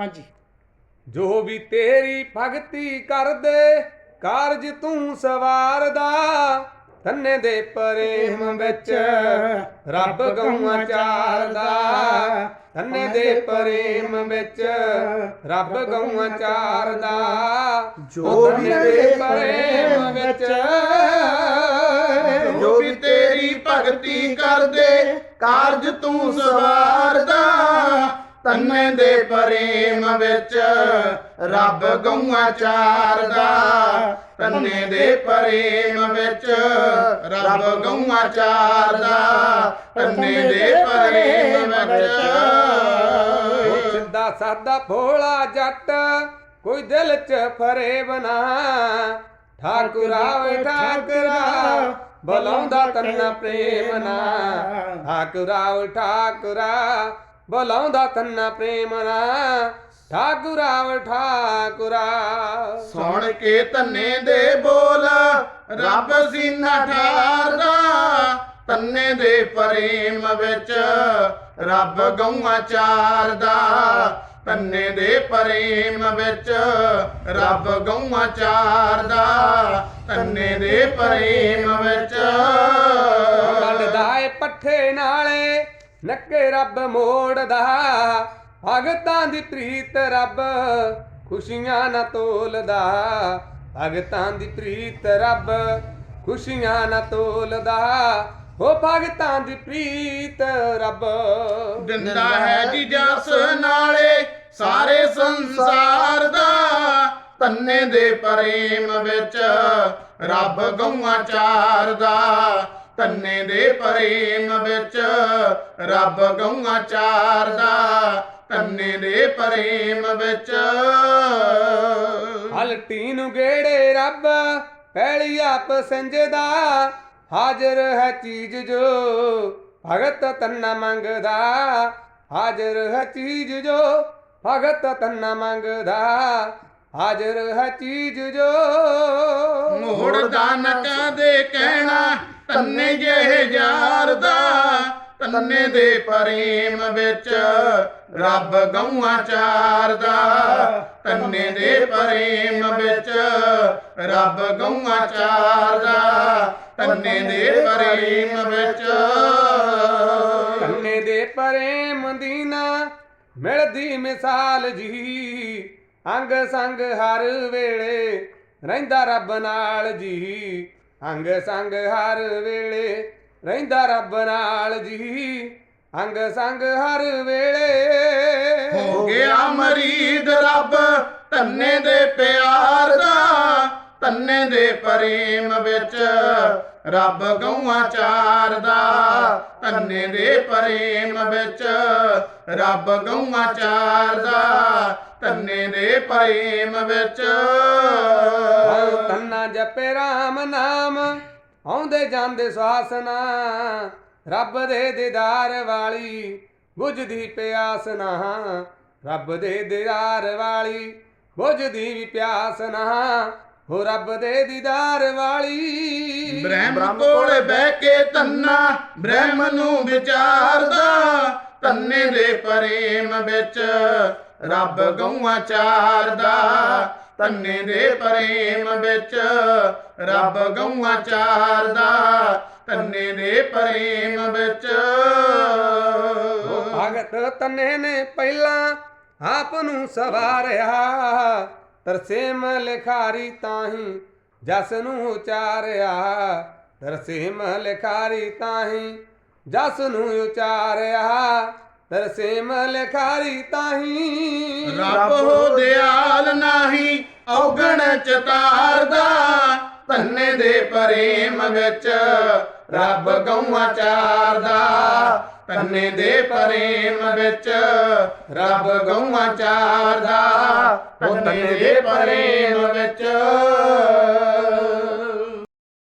ਹਾਂਜੀ। ਜੋ ਵੀ ਤੇਰੀ ਭਗਤੀ ਕਰਦੇ ਕਾਰਜ ਤੂੰ ਸਵਾਰਦਾ। ਤੰਨੇ ਦੇ ਪ੍ਰੇਮ ਵਿੱਚ ਰੱਬ ਗਊਆਂ ਚਾਰਦਾ। ਤੰਨੇ ਦੇ ਪ੍ਰੇਮ ਵਿੱਚ ਰੱਬ ਗਊਆਂ ਚਾਰਦਾ। ਜੋ ਵੀ ਦੇ ਪ੍ਰੇਮ ਵਿੱਚ ਜੋ ਵੀ ਤੇਰੀ ਭਗਤੀ ਕਰਦੇ ਕਾਰਜ ਤੂੰ ਸਵਾਰਦਾ। ਤੰਨੇ ਦੇ ਪ੍ਰੇਮ ਵਿੱਚ ਰੱਬ ਗਊਆਂ ਚਾਰਦਾ। ਤੰਨੇ ਦੇ ਪ੍ਰੇਮ ਵਿੱਚ ਰੱਬ ਗਊਆਂ ਚਾਰਦਾ। ਤੰਨੇ ਦੇ ਪ੍ਰੇਮ ਵਿੱਚ ਸਿੱਧਾ ਸਾਦਾ ਭੋਲਾ ਜੱਟ, ਕੋਈ ਦਿਲ ਚ ਫਰੇ ਬਨਾ ਠਾਕੁਰਾ ਵੇ ਠਾਕੁਰਾ ਬੁਲਾਉਂਦਾ ਤੰਨਾ ਪ੍ਰੇਮ ਨਾ। ਠਾਕੁਰਾ ਵੇ ਠਾਕੁਰਾ ਬੁਲਾਉਂਦਾ ਤੰਨਾ ਪ੍ਰੇਮ ਨਾ ਠਾਕੁਰਾ ਵੇ ਠਾਕੁਰਾ। ਸੁਣ ਕੇ ਤੰਨੇ ਦੇ ਬੋਲ ਰੱਬ ਸੀਨਾ ਠਾਰਦਾ। ਤੰਨੇ ਦੇ ਪ੍ਰੇਮ ਵਿੱਚ ਰੱਬ ਗਊਆਂ ਚਾਰਦਾ। ਤੰਨੇ ਦੇ ਪ੍ਰੇਮ ਵਿੱਚ ਰੱਬ ਗਊਆਂ ਚਾਰਦਾ। ਤੰਨੇ ਦੇ ਪ੍ਰੇਮ ਵਿੱਚ ਲੜਦਾ ਏ ਪੱਠੇ ਨਾਲੇ। ਨੱਕੇ ਰੱਬ ਮੋੜਦਾ, ਭਗਤਾਂ ਦੀ ਪ੍ਰੀਤ ਰੱਬ, ਖੁਸ਼ੀਆਂ ਨਾ ਤੋਲਦਾ। ਭਗਤਾਂ ਦੀ ਪ੍ਰੀਤ ਰੱਬ, ਖੁਸ਼ੀਆਂ ਨਾ ਤੋਲਦਾ। ਹੋ ਭਗਤਾਂ ਦੀ ਪ੍ਰੀਤ ਰੱਬ। ਦਿੰਦਾ ਹੈ ਜੀ ਜਸ ਨਾਲੇ ਸਾਰੇ ਸੰਸਾਰ ਦਾ। ਤੰਨੇ ਦੇ ਪ੍ਰੇਮ ਵਿੱਚ ਰੱਬ ਗਊਆਂ ਚਾਰਦਾ। ਤੰਨੇ ਦੇ ਪ੍ਰੇਮ ਵਿੱਚ ਰੱਬ ਗਊਆਂ ਚਾਰਦਾ। ਤੰਨੇ ਦੇ ਪ੍ਰੇਮ ਵਿੱਚ ਹਲਟੀ ਨੂੰ ਗੇੜੇ ਰੱਬ ਪੈਲੀ ਆਪ ਸੰਜਦਾ। ਹਾਜ਼ਰ ਹੈ ਚੀਜ਼ ਜੋ ਭਗਤ ਤੰਨਾ ਮੰਗਦਾ। ਹਾਜ਼ਰ ਹੈ ਚੀਜ਼ ਜੋ ਭਗਤ ਤੰਨਾ ਮੰਗਦਾ। ਹਾਜ਼ਰ ਹੈ ਚੀਜ਼ ਜੋ ਮੋੜਦਾ ਨਕਾਂ ਦੇ ਕਹਿਣਾ ਤੰਨੇ ਜਿਹੇ ਯਾਰ ਦਾ, ਤੰਨੇ ਦੇ ਪ੍ਰੇਮ ਵਿੱਚ ਰੱਬ ਗਊਆਂ ਚਾਰਦਾ। ਤੰਨੇ ਦੇ ਪ੍ਰੇਮ ਵਿੱਚ ਰੱਬ ਗਊਆਂ ਚਾਰਦਾ। ਤੰਨੇ ਦੇ ਪ੍ਰੇਮ ਵਿੱਚ ਕੰਨੇ ਦੇ ਪ੍ਰੇਮ ਦੀ ਨਾ ਮਿਲਦੀ ਮਿਸਾਲ ਜੀ। ਅੰਗ ਸੰਗ ਹਰ ਵੇਲੇ ਰਹਿੰਦਾ ਰੱਬ ਨਾਲ ਜੀ। ਅੰਗ ਸੰਗ ਹਰ ਵੇਲੇ ਰਹਿੰਦਾ ਰੱਬ ਨਾਲ ਜੀ। ਅੰਗ ਸੰਗ ਹਰ ਵੇਲੇ ਹੋ ਗਿਆ ਮਰੀਦ ਰੱਬ ਧੰਨੇ ਦੇ ਪਿਆਰ ਦਾ ਧੰਨੇ ਦੇ ਪ੍ਰੇਮ ਵਿੱਚ ਰੱਬ ਗਊਆਂ ਚਾਰਦਾ ਧੰਨੇ ਦੇ ਪ੍ਰੇਮ ਵਿੱਚ ਰੱਬ ਗਊਆਂ ਚਾਰਦਾ ਧੰਨੇ ਦੇ ਪ੍ਰੇਮ ਵਿੱਚ ਜਪੇ ਰਾਮ ਨਾਮ, ਆਉਂਦੇ ਜਾਂਦੇ ਸਵਾਸਨਾ ਰੱਬ ਦੇ ਦੀਦਾਰ ਵਾਲੀ, ਬੁਝਦੀ ਪਿਆਸ ਨਾ। ਰੱਬ ਦੇ ਦੀਦਾਰ ਵਾਲੀ, ਬੁਝਦੀ ਵੀ ਪਿਆਸ ਨਾ। ਹੋ ਰੱਬ ਦੇ ਦੀਦਾਰ ਵਾਲੀ। ਬ੍ਰਹਮ ਕੋਲ ਬਹਿ ਕੇ ਤੰਨਾ, ਬ੍ਰਹਮ ਨੂੰ ਵਿਚਾਰਦਾ। ਤੰਨੇ ਦੇ ਪ੍ਰੇਮ ਵਿੱਚ ਰੱਬ ਗਊਆਂ ਚਾਰਦਾ। ਤੰਨੇ ਦੇ ਪ੍ਰੇਮ ਵਿੱਚ ਰੱਬ ਗਊਆਂ ਚਾਰਦਾ। ਤੰਨੇ ਦੇ ਪ੍ਰੇਮ ਵਿੱਚ। ਭਗਤ ਤੰਨੇ ਨੇ ਪਹਿਲਾਂ ਆਪ ਨੂੰ ਸਵਾਰਿਆ। ਤਰਸੇਮ ਲਿਖਾਰੀ ਤਾਹੀ ਜਸ ਨੂੰ ਉਚਾਰਿਆ। ਤਰਸੇਮ ਲਿਖਾਰੀ ਤਾਹੀ ਜਸ ਨੂੰ ਉਚਾਰਿਆ। ਤਰਸੇਮ ਲਿਖਾਰੀ ਤਾਹੀ। ਰੱਬ ਹੋ ਦਿਆਲ ਨਾਹੀ ਔਗਣ ਚਤਾਰਦਾ। ਤੰਨੇ ਦੇ ਪ੍ਰੇਮ ਵਿੱਚ ਰੱਬ ਗਊਆਂ ਚਾਰਦਾ। ਤੰਨੇ ਦੇ ਪ੍ਰੇਮ ਵਿੱਚ ਰੱਬ ਗਊਆਂ ਚਾਰਦਾ। ਤੰਨੇ ਦੇ ਪ੍ਰੇਮ ਵਿੱਚ।